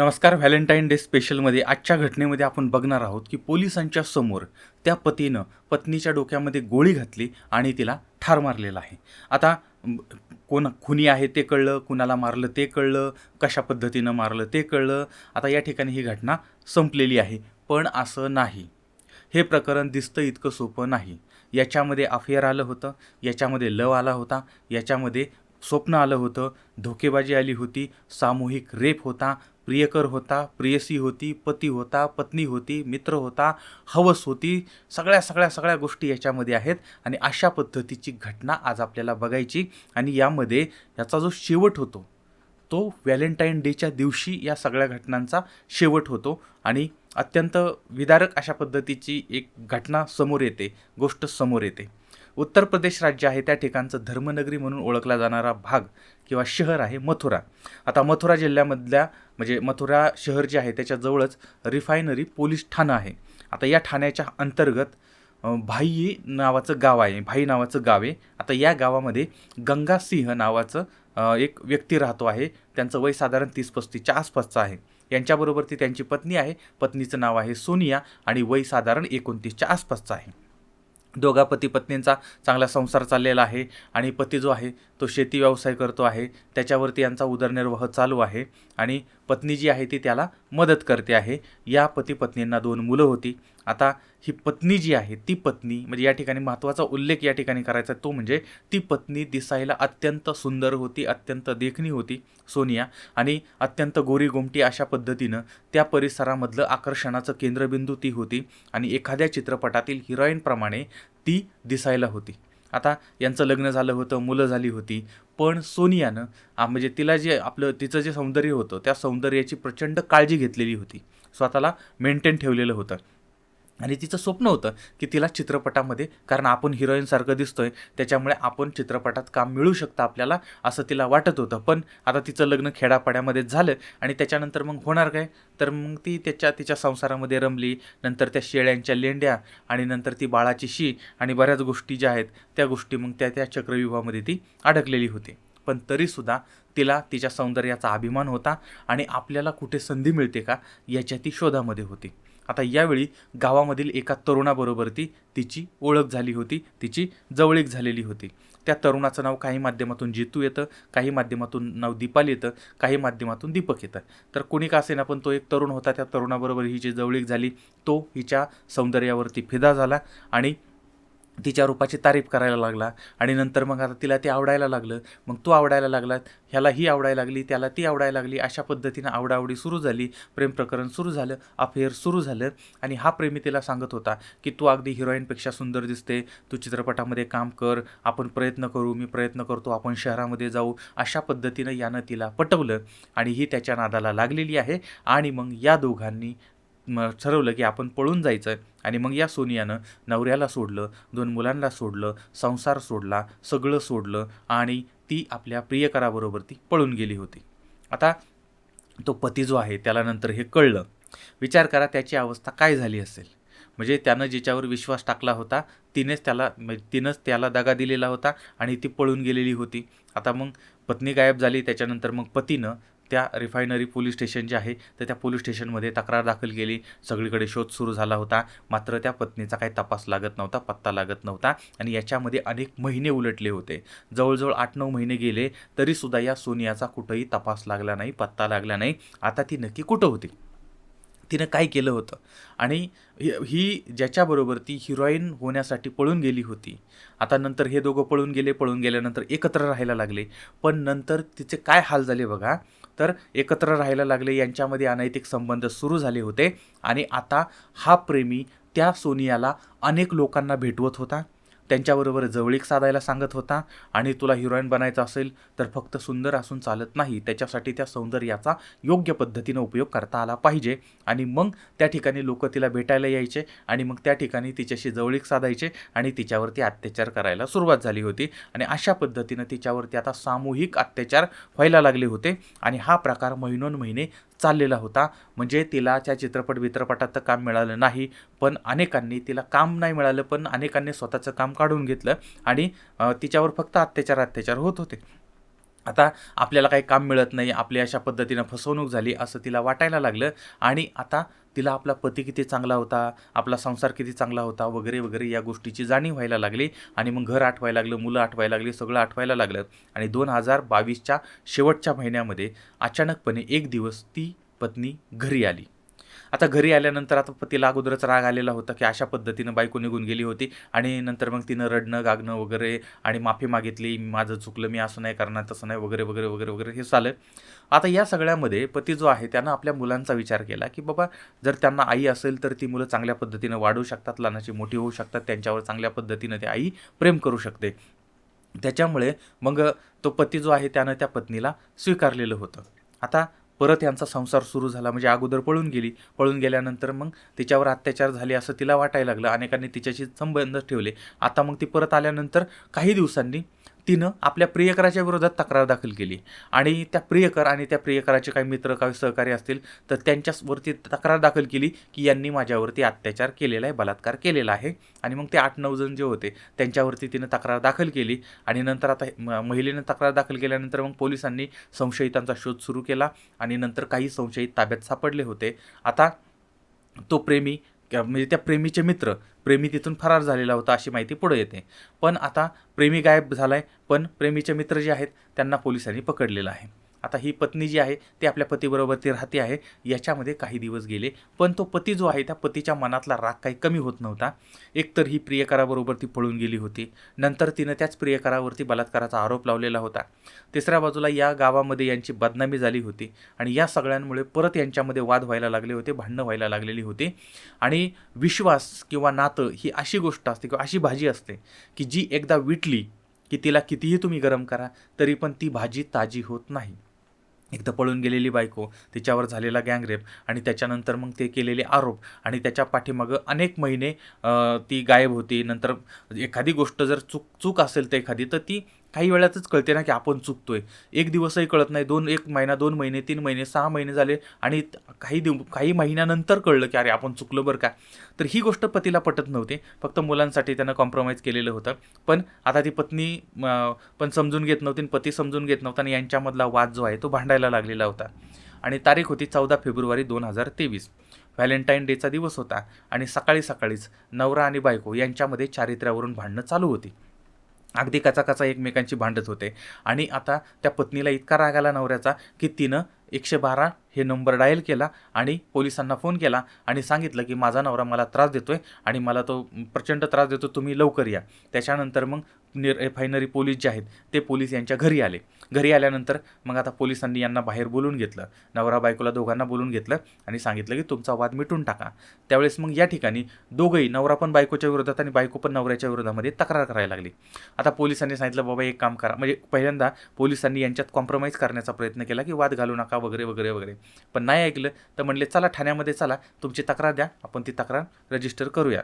नमस्कार Valentine day स्पेशलमध्ये आजच्या घटनेमध्ये आपण बघणार आहोत की पोलिसांच्या समोर त्या पतीनं पत्नीच्या डोक्यामध्ये गोळी घातली आणि तिला ठार मारलेला आहे. आता कोण खुनी आहे ते कळलं कुणाला मारलं ते कळलं कशा पद्धतीनं मारलं ते कळलं आता या ठिकाणी ही घटना संपलेली आहे. पण असं नाही. हे प्रकरण दिसतं इतकं सोपं नाही. याच्यामध्ये अफेअर आलं होतं याच्यामध्ये लव आला होता याच्यामध्ये स्वप्न आलं होतं धोकेबाजी आली होती सामूहिक रेप होता प्रियकर होता प्रियसी होती पती होता पत्नी होती मित्र होता हवस होती सगळ्या सगळ्या सगळ्या गोष्टी याच्यामध्ये आहेत आणि अशा पद्धतीची घटना आज आपल्याला बघायची आणि यामध्ये याचा जो शेवट होतो तो व्हॅलेंटाईन डेच्या दिवशी या सगळ्या घटनांचा शेवट होतो आणि अत्यंत विदारक अशा पद्धतीची एक घटना समोर येते गोष्ट समोर येते. उत्तर प्रदेश राज्य आहे त्या ठिकाणचं धर्मनगरी म्हणून ओळखला जाणारा भाग किंवा शहर आहे मथुरा. आता मथुरा जिल्ह्यामधल्या म्हणजे मथुरा शहर जे आहे त्याच्याजवळच रिफायनरी पोलीस ठाणं आहे. आता या ठाण्याच्या अंतर्गत भाई नावाचं गाव आहे भाई नावाचं गाव आहे. आता या गावामध्ये गंगा सिंह नावाचं एक व्यक्ती राहतो आहे. त्यांचं वय साधारण तीस पस्तीसच्या आसपासचं आहे. यांच्याबरोबर ती त्यांची पत्नी आहे. पत्नीचं नाव आहे सोनिया आणि वय साधारण एकोणतीसच्या आसपासचं आहे. दोघा पती पत्नींचा चांगला संसार चाललेला आहे आणि पती जो आहे तो शेती व्यवसाय करतो आहे. त्याच्यावरती यांचा उदरनिर्वाह चालू आहे आणि पत्नी जी आहे ती त्याला मदत करते आहे. या पती पत्नींना दोन मुलं होती. आता ही पत्नी जी आहे ती पत्नी म्हणजे या ठिकाणी महत्त्वाचा उल्लेख या ठिकाणी करायचा तो म्हणजे ती पत्नी दिसायला अत्यंत सुंदर होती अत्यंत देखणी होती सोनिया. आणि अत्यंत गोरी गोमटी अशा पद्धतीनं त्या परिसरामधलं आकर्षणाचं केंद्रबिंदू ती होती आणि एखाद्या चित्रपटातील हिरोईनप्रमाणे ती दिसायला होती. आता यांचं लग्न झालं होतं मुलं झाली होती पण सोनियानं म्हणजे तिला जे आपलं तिचं जे सौंदर्य होतं त्या सौंदर्याची प्रचंड काळजी घेतलेली होती. स्वतःला मेंटेन ठेवलेलं होतं. आणि तिचं स्वप्न होतं की तिला चित्रपटामध्ये कारण आपण हिरोईनसारखं दिसतोय त्याच्यामुळे आपण चित्रपटात काम मिळू शकतं आपल्याला असं तिला वाटत होतं. पण आता तिचं लग्न खेडापाड्यामध्ये झालं आणि त्याच्यानंतर मग होणार काय? तर मग ती त्याच्या तिच्या संसारामध्ये रमली नंतर त्या शेळ्यांच्या लेंड्या आणि नंतर ती बाळाची शी आणि बऱ्याच गोष्टी ज्या आहेत त्या गोष्टी मग त्या त्या चक्रव्यूहामध्ये ती अडकलेली होती. पण तरीसुद्धा तिला तिच्या सौंदर्याचा अभिमान होता आणि आपल्याला कुठे संधी मिळते का याच्या ती शोधामध्ये होती. आता यावेळी गावामधील एका तरुणाबरोबर ती तिची ओळख झाली होती तिची जवळीक झालेली होती. त्या तरुणाचं नाव काही माध्यमातून जितू येतं काही माध्यमातून नाव दीपाल येतं काही माध्यमातून दीपक येतं. तर कोणी का असेना पण तो एक तरुण होता. त्या तरुणाबरोबर हिची जवळीक झाली. तो हिच्या सौंदर्यावरती फिदा झाला आणि तिच्या रूपाची तारीफ करायला लागला आणि नंतर मग आता तिला ते आवडायला लागलं. मग तो आवडायला लागला ह्याला ही आवडायला लागली त्याला ती आवडायला लागली अशा पद्धतीनं आवडाआवडी सुरू झाली प्रेम प्रकरण सुरू झालं अफेअर सुरू झालं आणि हा प्रेमी तिला सांगत होता की तू अगदी हिरोईनपेक्षा सुंदर दिसते तू चित्रपटामध्ये काम कर आपण प्रयत्न करू मी प्रयत्न करतो आपण शहरामध्ये जाऊ अशा पद्धतीनं यानं तिला पटवलं आणि ही त्याच्या नादाला लागलेली आहे आणि मग या दोघांनी मग ठरवलं की आपण पळून जायचं आहे आणि मग या सोनियानं नवऱ्याला सोडलं दोन मुलांना सोडलं संसार सोडला सगळं सोडलं आणि ती आपल्या प्रियकराबरोबर ती पळून गेली होती. आता तो पती जो आहे त्याला नंतर हे कळलं. विचार करा त्याची अवस्था काय झाली असेल. म्हणजे त्यानं जिच्यावर विश्वास टाकला होता तिनेच त्याला तिनंच त्याला दगा दिलेला होता आणि ती पळून गेलेली होती. आता मग पत्नी गायब झाली त्याच्यानंतर मग पतीनं त्या रिफायनरी पोलीस स्टेशन जे आहे तर त्या पोलीस स्टेशनमध्ये तक्रार दाखल केली. सगळीकडे शोध सुरू झाला होता. मात्र त्या पत्नीचा काही तपास लागत नव्हता पत्ता लागत नव्हता आणि याच्यामध्ये अनेक महिने उलटले होते. जवळजवळ आठ नऊ महिने गेले तरीसुद्धा या सोनियाचा कुठंही तपास लागला नाही पत्ता लागला नाही. आता ती नक्की कुठं होती? तिनं काय केलं होतं? आणि ही ही ज्याच्याबरोबर ती हिरोईन होण्यासाठी पळून गेली होती. आता नंतर हे दोघं पळून गेले पळून गेल्यानंतर एकत्र राहायला लागले. पण नंतर तिचे काय हाल झाले बघा? तर एकत्र राहायला लागले. यांच्यामध्ये अनैतिक संबंध सुरू झाले होते. आणि आता हा प्रेमी त्या सोनियाला अनेक लोकांना भेटवत होता. त्यांच्याबरोबर जवळीक साधायला सांगत होता. आणि तुला हिरोईन बनायचं असेल तर फक्त सुंदर असून चालत नाही. त्याच्यासाठी त्या सौंदर्याचा योग्य पद्धतीनं उपयोग करता आला पाहिजे. आणि मग त्या ठिकाणी लोक तिला भेटायला यायचे. आणि मग त्या ठिकाणी तिच्याशी जवळीक साधायचे. आणि तिच्यावरती अत्याचार करायला सुरुवात झाली होती. आणि अशा पद्धतीनं तिच्यावरती आता सामूहिक अत्याचार व्हायला लागले होते. आणि हा प्रकार महिनोन महिने चाललेला होता. म्हणजे तिला त्या चित्रपट वित्रपटात तर काम मिळालं नाही पण अनेकांनी तिला काम नाही मिळालं पण अनेकांनी स्वतःचं काम काढून घेतलं आणि तिच्यावर फक्त अत्याचार अत्याचार होत होते. आता आपल्याला काही काम मिळत नाही आपली अशा पद्धतीनं फसवणूक झाली असं तिला वाटायला लागलं आणि आता तिला आपला पती किती चांगला होता आपला संसार किती चांगला होता वगैरे वगैरे या गोष्टीची जाणीव व्हायला लागली आणि मग घर आठवायला लागलं मुलं आठवायला लागली सगळं आठवायला लागलं. आणि दोन हजार बावीसच्या शेवटच्या महिन्यामध्ये अचानकपणे एक दिवस ती पत्नी घरी आली. आता घरी आल्यानंतर आता पतीला अगोदरच राग आलेला होता की अशा पद्धतीनं बायको निघून गेली होती आणि नंतर मग तिनं रडणं गागणं वगैरे आणि माफी मागितली माझं चुकलं मी असं नाही करणार तसं नाही वगैरे वगैरे वगैरे वगैरे हे झालं आता या सगळ्यामध्ये पती जो आहे त्यानं आपल्या मुलांचा विचार केला की बाबा जर त्यांना आई असेल तर ती मुलं चांगल्या पद्धतीनं वाढू शकतात लहानाची मोठी होऊ शकतात त्यांच्यावर चांगल्या पद्धतीनं ती आई प्रेम करू शकते. त्याच्यामुळे मग तो पती जो आहे त्यानं त्या पत्नीला स्वीकारलेलं होतं. आता परत यांचा संसार सुरू झाला. म्हणजे अगोदर पळून गेली. पळून गेल्यानंतर मग तिच्यावर अत्याचार झाले असं तिला वाटायला लागलं. अनेकांनी तिच्याशी संबंध ठेवले. आता मग ती परत आल्यानंतर काही दिवसांनी तिनं आपल्या प्रियकराच्या विरोधात तक्रार दाखल केली. आणि त्या प्रियकर आणि त्या प्रियकराचे काही मित्र काही सहकारी असतील तर त्यांच्यावरती तक्रार दाखल केली की यांनी माझ्यावरती अत्याचार केलेला आहे बलात्कार केलेला आहे. आणि मग ते आठ नऊ जण जे होते त्यांच्यावरती तिनं तक्रार दाखल केली. आणि नंतर आता म- महिलेनं तक्रार दाखल केल्यानंतर मग पोलिसांनी संशयितांचा शोध सुरू केला. आणि नंतर काही संशयित ताब्यात सापडले होते. आता तो प्रेमी म्हणजे त्या प्रेमीचे मित्र प्रेमी तिथून फरार झालेला होता अशी माहिती पुढे येते. पण आता प्रेमी गायब झाला आहे पण प्रेमीचे मित्र जे आहेत त्यांना पोलिसांनी पकडलेलं आहे. आता ही पत्नी जी आहे ती आपल्या पतीबरोबर ती राहते आहे. याच्यामध्ये काही दिवस गेले. पण तो पती जो आहे त्या पतीच्या मनातला राग काही कमी होत नव्हता. एकतर ही प्रियकराबरोबर ती पळून गेली होती. नंतर तिनं त्याच प्रियकरावरती बलात्काराचा आरोप लावलेला होता. तिसऱ्या बाजूला या गावामध्ये यांची बदनामी झाली होती. आणि या सगळ्यांमुळे परत यांच्यामध्ये वाद व्हायला लागले होते भांडणं व्हायला लागलेली होती. आणि विश्वास किंवा नातं ही अशी गोष्ट असते किंवा अशी भाजी असते की जी एकदा विटली की तिला कितीही तुम्ही गरम करा तरी पण ती भाजी ताजी होत नाही. एकदा पळून गेलेली बायको तिच्यावर झालेला गँगरेप आणि त्याच्यानंतर मग ते केलेले आरोप आणि त्याच्या पाठीमागं अनेक महिने ती गायब होती. नंतर एखादी गोष्ट जर चूक चूक असेल तर एखादी तर ती काही वेळातच कळते ना की आपण चुकतोय. एक दिवसही कळत नाही. दोन एक महिना दोन महिने तीन महिने सहा महिने झाले आणि काही दिव काही महिन्यानंतर कळलं की अरे आपण चुकलो बरं का? तर ही गोष्ट पतीला पटत नव्हती. फक्त मुलांसाठी त्यानं कॉम्प्रोमाइज केलेलं होतं. पण आता ती पत्नी पण समजून घेत नव्हती आणि पती समजून घेत नव्हता आणि यांच्यामधला वाद जो आहे तो भांडायला लागलेला होता. आणि तारीख होती चौदा फेब्रुवारी दोन हजार तेवीस. व्हॅलेंटाईन डेचा दिवस होता आणि सकाळी सकाळीच नवरा आणि बायको यांच्यामध्ये चारित्र्यावरून भांडणं चालू होती. अगदी कचाकचा एकमेकांची भांडत होते. आणि आता त्या पत्नीला इतका राग आला नवऱ्याचा की तिनं एकशे बारा हे नंबर डायल केला आणि पोलिसांना फोन केला आणि सांगितलं की माझा नवरा मला त्रास देतोय आणि मला तो प्रचंड त्रास देतो तुम्ही लवकर या. त्याच्यानंतर मग निर रिफायनरी पोलीस जे आहेत ते पोलीस यांच्या घरी आले. घरी आल्यानंतर मग आता पोलिसांनी यांना बाहेर बोलून घेतलं. नवरा बायकोला दोघांना बोलून घेतलं आणि सांगितलं की तुमचा वाद मिटून टाका. त्यावेळेस मग या ठिकाणी दोघंही नवरा पण बायकोच्या विरोधात आणि बायको पण नवऱ्याच्या विरोधामध्ये तक्रार करायला लागली. आता पोलिसांनी सांगितलं बाबा एक काम करा. म्हणजे पहिल्यांदा पोलिसांनी यांच्यात कॉम्प्रोमाइज करण्याचा प्रयत्न केला की वाद घालू नका वगैरे वगैरे वगैरे. पण नाही ऐकलं तर म्हणले चला ठाण्यामध्ये चला. तुमची तक्रार द्या. आपण ती तक्रार रजिस्टर करूया.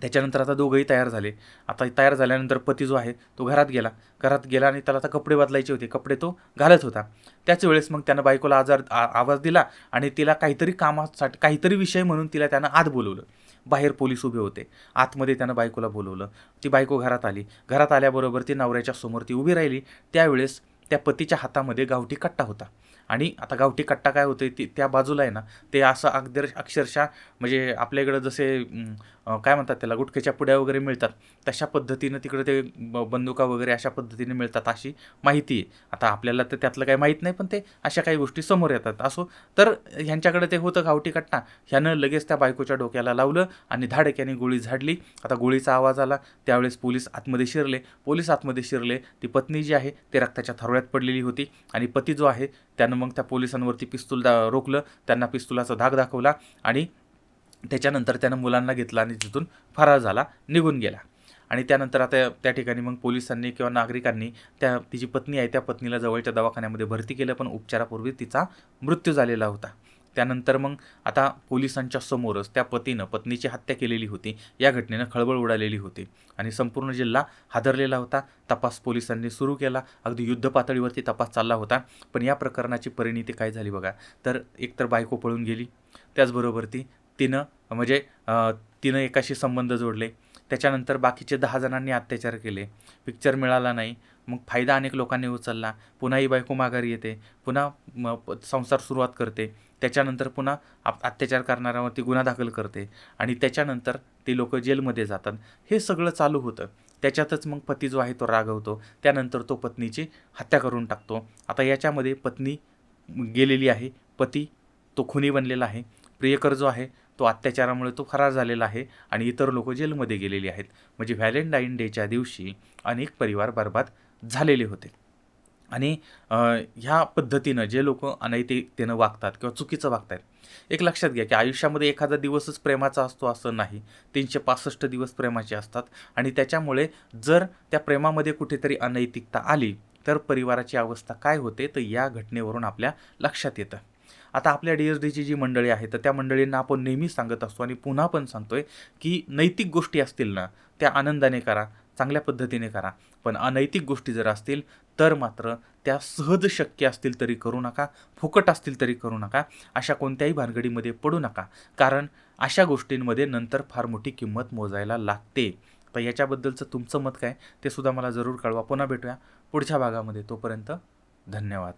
त्याच्यानंतर आता दोघंही तयार झाले. आता तयार झाल्यानंतर पती जो आहे तो घरात गेला. घरात गेला आणि त्याला आता कपडे बदलायचे होते. कपडे तो घालत होता. त्याच वेळेस मग त्यानं बायकोला आजार आवाज दिला आणि तिला काहीतरी कामासाठी काहीतरी विषय म्हणून तिला त्यानं आत बोलवलं. बाहेर पोलीस उभे होते. आतमध्ये त्यानं बायकोला बोलवलं. ती बायको घरात आली. घरात आल्याबरोबर ती नवऱ्याच्या समोर ती उभी राहिली. त्यावेळेस त्या पतीच्या हातामध्ये गावठी कट्टा होता. आणि आता गावठी कट्टा काय होते ती त्या बाजूला आहे ना ते असं अगदी अक्षरशः म्हणजे आपल्याकडं जसे काय म्हणतात त्याला गुटख्याच्या पुड्या वगैरे मिळतात तशा पद्धतीनं तिकडे ते ब- बंदुका वगैरे अशा पद्धतीने मिळतात अशी माहिती आहे. आता आपल्याला तर त्यातलं काही माहीत नाही पण ते अशा काही गोष्टी समोर येतात. असो तर ह्यांच्याकडे ते होतं गावठी कट्टा. ह्यानं लगेच त्या बायकोच्या डोक्याला लावलं आणि धाडक्याने गोळी झाडली. आता गोळीचा आवाज आला त्यावेळेस पोलीस आतमध्ये शिरले. पोलीस आतमध्ये शिरले ती पत्नी जी आहे ते रक्ताच्या थरोळ्यात पडलेली होती आणि पती जो आहे त्यानं मग त्या पोलिसांवरती पिस्तूल दा रोखलं. त्यांना पिस्तुलाचा धाक दाखवला आणि त्याच्यानंतर त्यानं मुलांना घेतला आणि तिथून फरार झाला निघून गेला. आणि त्यानंतर आता त्या ठिकाणी मग पोलिसांनी किंवा नागरिकांनी त्या तिची पत्नी आहे त्या पत्नीला जवळच्या दवाखान्यामध्ये भरती केलं पण उपचारापूर्वी तिचा मृत्यू झालेला होता. त्यानंतर मग आता पोलिसांच्या समोरच त्या पतीनं पत्नीची हत्या केलेली होती. या घटनेनं खळबळ उडालेली होती आणि संपूर्ण जिल्हा हादरलेला होता. तपास पोलिसांनी सुरू केला. अगदी युद्ध पातळीवरती तपास चालला होता. पण या प्रकरणाची परिणिती काय झाली बघा? तर एकतर बायको पळून गेली. त्याचबरोबर ती तिनं म्हणजे तिनं एकाशी संबंध जोडले. त्याच्यानंतर बाकीचे दहा जणांनी अत्याचार केले. पिक्चर मिळाला नाही. मग फायदा अनेक लोकांनी उचलला. पुन्हा ही बायको माघारी येते. पुन्हा प- संसार सुरुवात करते. त्याच्यानंतर पुन्हा आप अत्याचार करणाऱ्यावरती गुन्हा दाखल करते आणि त्याच्यानंतर ते लोक जेलमध्ये जातात. हे सगळं चालू होतं. त्याच्यातच मग पती जो आहे तो रागवतो. त्यानंतर तो पत्नीची हत्या करून टाकतो. आता याच्यामध्ये पत्नी गेलेली आहे. पती तो खुनी बनलेला आहे. प्रियकर जो आहे तो अत्याचारामुळे तो फरार झालेला आहे आणि इतर लोक जेलमध्ये गेलेली आहेत. म्हणजे व्हॅलेंटाईन डेच्या दिवशी अनेक परिवार बर्बाद झालेले होते. आणि ह्या पद्धतीनं जे लोक अनैतिकतेनं वागतात किंवा चुकीचं वागतात एक लक्षात घ्या की आयुष्यामध्ये एखादा दिवसच प्रेमाचा असतो असं नाही. तीनशे पासष्ट दिवस प्रेमाचे असतात आणि त्याच्यामुळे जर त्या प्रेमामध्ये कुठेतरी अनैतिकता आली तर परिवाराची अवस्था काय होते? तर या घटनेवरून आपल्या लक्षात येतं. आता आपल्या डी एस डीची जी मंडळी आहे तर त्या मंडळींना आपण नेहमी सांगत असतो आणि पुन्हा पण सांगतोय की नैतिक गोष्टी असतील ना त्या आनंदाने करा चांगल्या पद्धतीने करा. पण अनैतिक गोष्टी जर असतील तर मात्र त्या सहज शक्य असतील तरी करू नका फुकट असतील तरी करू नका अशा कोणत्याही भानगडीमध्ये पडू नका. कारण अशा गोष्टींमध्ये नंतर फार मोठी किंमत मोजायला लागते. तर याच्याबद्दलचं तुमचं मत काय? ते सुद्धा मला जरूर कळवा. पुन्हा भेटूया पुढच्या भागामध्ये. तोपर्यंत धन्यवाद.